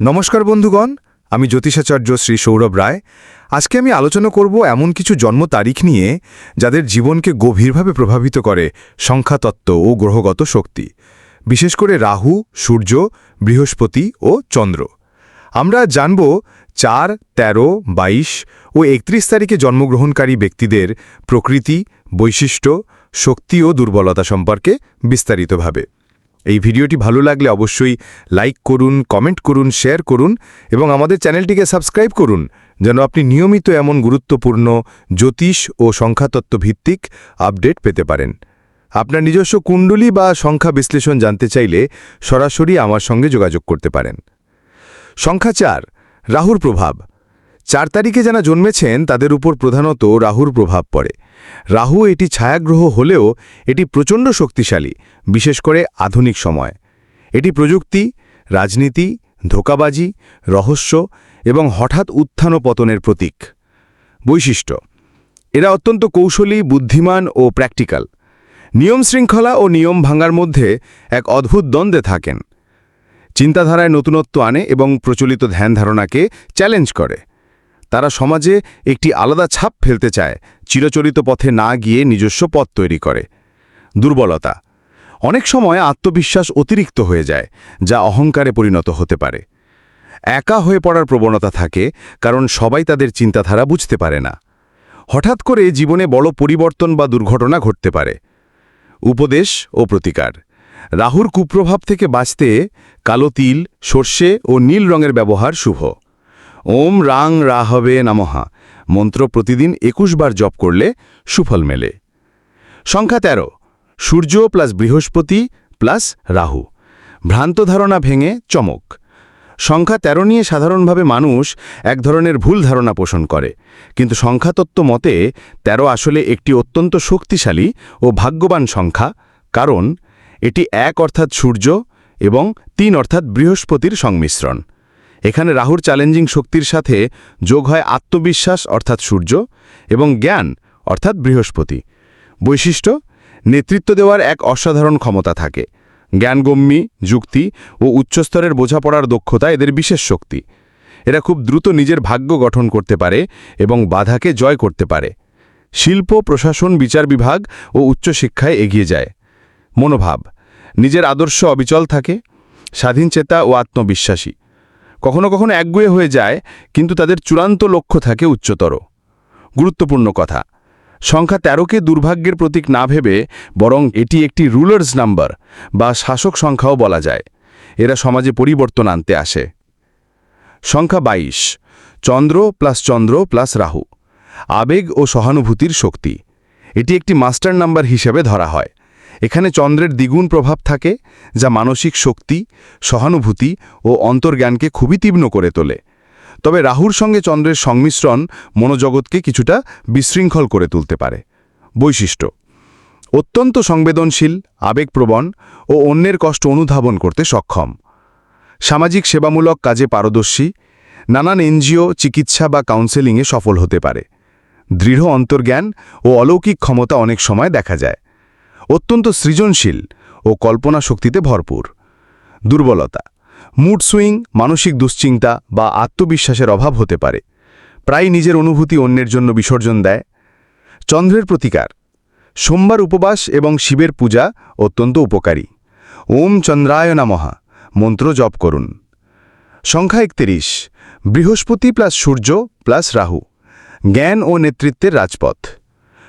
নমস্কার বন্ধুগণ, আমি জ্যোতিষাচার্য শ্রী সৌরভ রায়। আজকে আমি আলোচনা করব এমন কিছু জন্ম তারিখ নিয়ে, যাদের জীবনকে গভীরভাবে প্রভাবিত করে সংখ্যাতত্ত্ব ও গ্রহগত শক্তি। বিশেষ করে রাহু, সূর্য, বৃহস্পতি ও চন্দ্র। আমরা জানব চার ১৩ ২২ ও একত্রিশ তারিখে জন্মগ্রহণকারী ব্যক্তিদের প্রকৃতি, বৈশিষ্ট্য, শক্তি ও দুর্বলতা সম্পর্কে বিস্তারিতভাবে। এই ভিডিওটি ভালো লাগলে অবশ্যই লাইক করুন, কমেন্ট করুন, শেয়ার করুন এবং আমাদের চ্যানেলটিকে সাবস্ক্রাইব করুন যেন আপনি নিয়মিত এমন গুরুত্বপূর্ণ জ্যোতিষ ও সংখ্যাতত্ত্ব ভিত্তিক আপডেট পেতে পারেন। আপনার নিজস্ব কুণ্ডলী বা সংখ্যা বিশ্লেষণ জানতে চাইলে সরাসরি আমার সঙ্গে যোগাযোগ করতে পারেন। সংখ্যা চার, রাহুর প্রভাব। চার তারিখে যারা জন্মেছেন, তাদের উপর প্রধানত রাহুর প্রভাব পড়ে। রাহু এটি ছায়াগ্রহ হলেও এটি প্রচণ্ড শক্তিশালী, বিশেষ করে আধুনিক সময়। এটি প্রযুক্তি, রাজনীতি, ধোকাবাজি, রহস্য এবং হঠাৎ উত্থান ও পতনের প্রতীক। বৈশিষ্ট্য, এরা অত্যন্ত কৌশলী, বুদ্ধিমান ও প্র্যাকটিক্যাল। নিয়ম শৃঙ্খলা ও নিয়ম ভাঙার মধ্যে এক অদ্ভুত দ্বন্দ্বে থাকেন। চিন্তাধারায় নতুনত্ব আনে এবং প্রচলিত ধ্যান ধারণাকে চ্যালেঞ্জ করে। তারা সমাজে একটি আলাদা ছাপ ফেলতে চায়, চিরচরিত পথে না গিয়ে নিজস্ব পথ তৈরি করে। দুর্বলতা। অনেক সময় আত্মবিশ্বাস অতিরিক্ত হয়ে যায়, যা অহংকারে পরিণত হতে পারে। একা হয়ে পড়ার প্রবণতা থাকে, কারণ সবাই তাদের চিন্তাধারা বুঝতে পারে না। হঠাৎ করে জীবনে বড় পরিবর্তন বা দুর্ঘটনা ঘটতে পারে। উপদেশ ও প্রতিকার। রাহুর কুপ্রভাব থেকে বাঁচতে কালো তিল, সর্ষে ও নীল রঙের ব্যবহার শুভ। ওম রাং রাহবে নামহা। মন্ত্র প্রতিদিন একুশ বার জপ করলে সুফল মেলে। সংখ্যা ১৩ সূর্য প্লাস বৃহস্পতি প্লাস রাহু। ভ্রান্ত ধারণা ভেঙে চমক। সংখ্যা ১৩ নিয়ে সাধারণভাবে মানুষ এক ধরনের ভুল ধারণা পোষণ করে। কিন্তু সংখ্যাতত্ত্ব মতে ১৩ আসলে একটি অত্যন্ত শক্তিশালী ও ভাগ্যবান সংখ্যা, কারণ এটি এক অর্থাৎ সূর্য এবং তিন অর্থাৎ বৃহস্পতির সংমিশ্রণ। এখানে রাহুর চ্যালেঞ্জিং শক্তির সাথে যোগ হয় আত্মবিশ্বাস, অর্থাৎ সূর্য, এবং জ্ঞান, অর্থাৎ বৃহস্পতি। বৈশিষ্ট্য, নেতৃত্ব দেওয়ার এক অসাধারণ ক্ষমতা থাকে। জ্ঞানগম্যী যুক্তি ও উচ্চস্তরের বোঝাপড়ার দক্ষতা এদের বিশেষ শক্তি। এরা খুব দ্রুত নিজের ভাগ্য গঠন করতে পারে এবং বাধাকে জয় করতে পারে। শিল্প, প্রশাসন, বিচার বিভাগ ও উচ্চশিক্ষায় এগিয়ে যায়। মনোভাব, নিজের আদর্শ অবিচল থাকে স্বাধীন চেতা ও আত্মবিশ্বাসী। কখনো কখনো একগুয়ে হয়ে যায়, কিন্তু তাদের চূড়ান্ত লক্ষ্য থাকে উচ্চতর। গুরুত্বপূর্ণ কথা, সংখ্যা তেরোকে দুর্ভাগ্যের প্রতীক না ভেবে বরং এটি একটি রুলার্স নাম্বার বা শাসক সংখ্যাও বলা যায়। এরা সমাজে পরিবর্তন আনতে আসে। সংখ্যা ২২ চন্দ্র প্লাস চন্দ্র প্লাস রাহু, আবেগ ও সহানুভূতির শক্তি। এটি একটি মাস্টার নাম্বার হিসেবে ধরা হয়। এখানে চন্দ্রের দ্বিগুণ প্রভাব থাকে, যা মানসিক শক্তি, সহানুভূতি ও অন্তর্জ্ঞানকে খুবই তীব্র করে তোলে। তবে রাহুর সঙ্গে চন্দ্রের সংমিশ্রণ মনোজগৎকে কিছুটা বিশৃঙ্খল করে তুলতে পারে। বৈশিষ্ট্য, অত্যন্ত সংবেদনশীল, আবেগপ্রবণ ও অন্যের কষ্ট অনুধাবন করতে সক্ষম। সামাজিক সেবামূলক কাজে পারদর্শী, নানান এনজিও, চিকিৎসা বা কাউন্সেলিংয়ে সফল হতে পারে। দৃঢ় অন্তর্জ্ঞান ও অলৌকিক ক্ষমতা অনেক সময় দেখা যায়। অত্যন্ত সৃজনশীল ও কল্পনা শক্তিতে ভরপুর। দুর্বলতা, মুড সুইং, মানসিক দুশ্চিন্তা বা আত্মবিশ্বাসের অভাব হতে পারে। প্রায় নিজের অনুভূতি অন্যের জন্য বিসর্জন দেয়। চন্দ্রের প্রতিকার, সোমবার উপবাস এবং শিবের পূজা অত্যন্ত উপকারী। ওম চন্দ্রায় নামহা মন্ত্র জপ করুন। সংখ্যা একত্রিশ, বৃহস্পতি প্লাস সূর্য প্লাস রাহু, জ্ঞান ও নেতৃত্বের রাজপথ।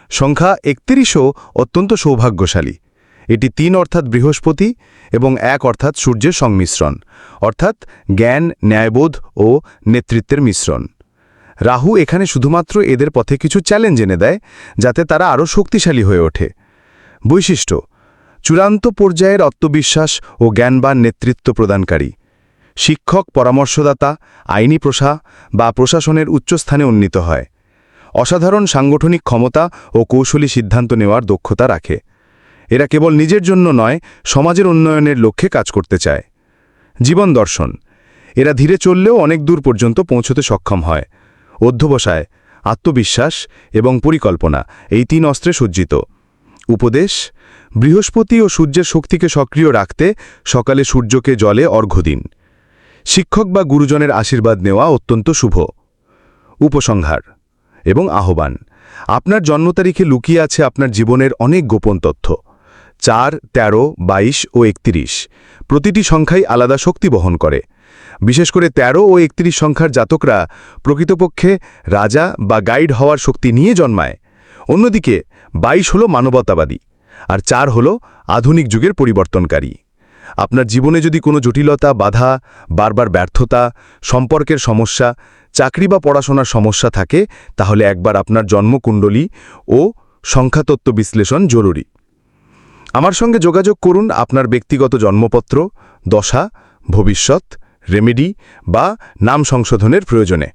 সংখ্যা একত্রিশও অত্যন্ত সৌভাগ্যশালী। এটি তিন অর্থাৎ বৃহস্পতি এবং এক অর্থাৎ সূর্যের সংমিশ্রণ, অর্থাৎ জ্ঞান, ন্যায়বোধ ও নেতৃত্বের মিশ্রণ। রাহু এখানে শুধুমাত্র এদের পথে কিছু চ্যালেঞ্জ এনে দেয়, যাতে তারা আরও শক্তিশালী হয়ে ওঠে। বৈশিষ্ট্য, চূড়ান্ত পর্যায়ের আত্মবিশ্বাস ও জ্ঞানবান নেতৃত্ব প্রদানকারী। শিক্ষক পরামর্শদাতা, আইনি প্রশা বা প্রশাসনের উচ্চস্থানে উন্নীত হয়। অসাধারণ সাংগঠনিক ক্ষমতা ও কৌশলী সিদ্ধান্ত নেওয়ার দক্ষতা রাখে। এরা কেবল নিজের জন্য নয়, সমাজের উন্নয়নের লক্ষ্যে কাজ করতে চায়। জীবন দর্শন। এরা ধীরে চললেও অনেক দূর পর্যন্ত পৌঁছতে সক্ষম হয়। অধ্যবসায়, আত্মবিশ্বাস এবং পরিকল্পনা এই তিন অস্ত্রে সজ্জিত। উপদেশ, বৃহস্পতি ও সূর্যের শক্তিকে সক্রিয় রাখতে সকালে সূর্যকে জলে অর্ঘ্য দিন। শিক্ষক বা গুরুজনের আশীর্বাদ নেওয়া অত্যন্ত শুভ। উপসংহার। এবং আহ্বান। আপনার জন্ম তারিখে লুকিয়ে আছে আপনার জীবনের অনেক গোপন তথ্য। চার ১৩ ২২ ও একত্রিশ। প্রতিটি সংখ্যাই আলাদা শক্তি বহন করে। বিশেষ করে ১৩ ও একত্রিশ সংখ্যার জাতকরা প্রকৃতপক্ষে রাজা বা গাইড হওয়ার শক্তি নিয়ে জন্মায়। অন্যদিকে ২২ হল মানবতাবাদী আর চার হল আধুনিক যুগের পরিবর্তনকারী। আপনার জীবনে যদি কোনো জটিলতা, বাধা, বারবার ব্যর্থতা, সম্পর্কের সমস্যা চাকরি বা পড়াশোনার সমস্যা থাকে, তাহলে একবার আপনার জন্মকুণ্ডলী ও সংখ্যাতত্ত্ব বিশ্লেষণ জরুরি। আমার সঙ্গে যোগাযোগ করুন আপনার ব্যক্তিগত জন্মপত্র, দশা, ভবিষ্যৎ, রেমেডি বা নাম সংশোধনের প্রয়োজনে।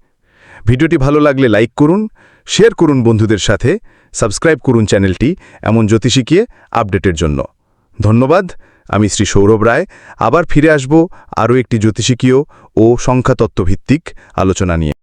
ভিডিওটি ভালো লাগলে লাইক করুন, শেয়ার করুন বন্ধুদের সাথে, সাবস্ক্রাইব করুন চ্যানেলটি এমন জ্যোতিষীকে আপডেটের জন্য। ধন্যবাদ, আমি শ্রী সৌরভ রায়, আবার ফিরে আসব আরও একটি জ্যোতিষিকীয় ও সংখ্যাতত্ত্বভিত্তিক আলোচনা নিয়ে।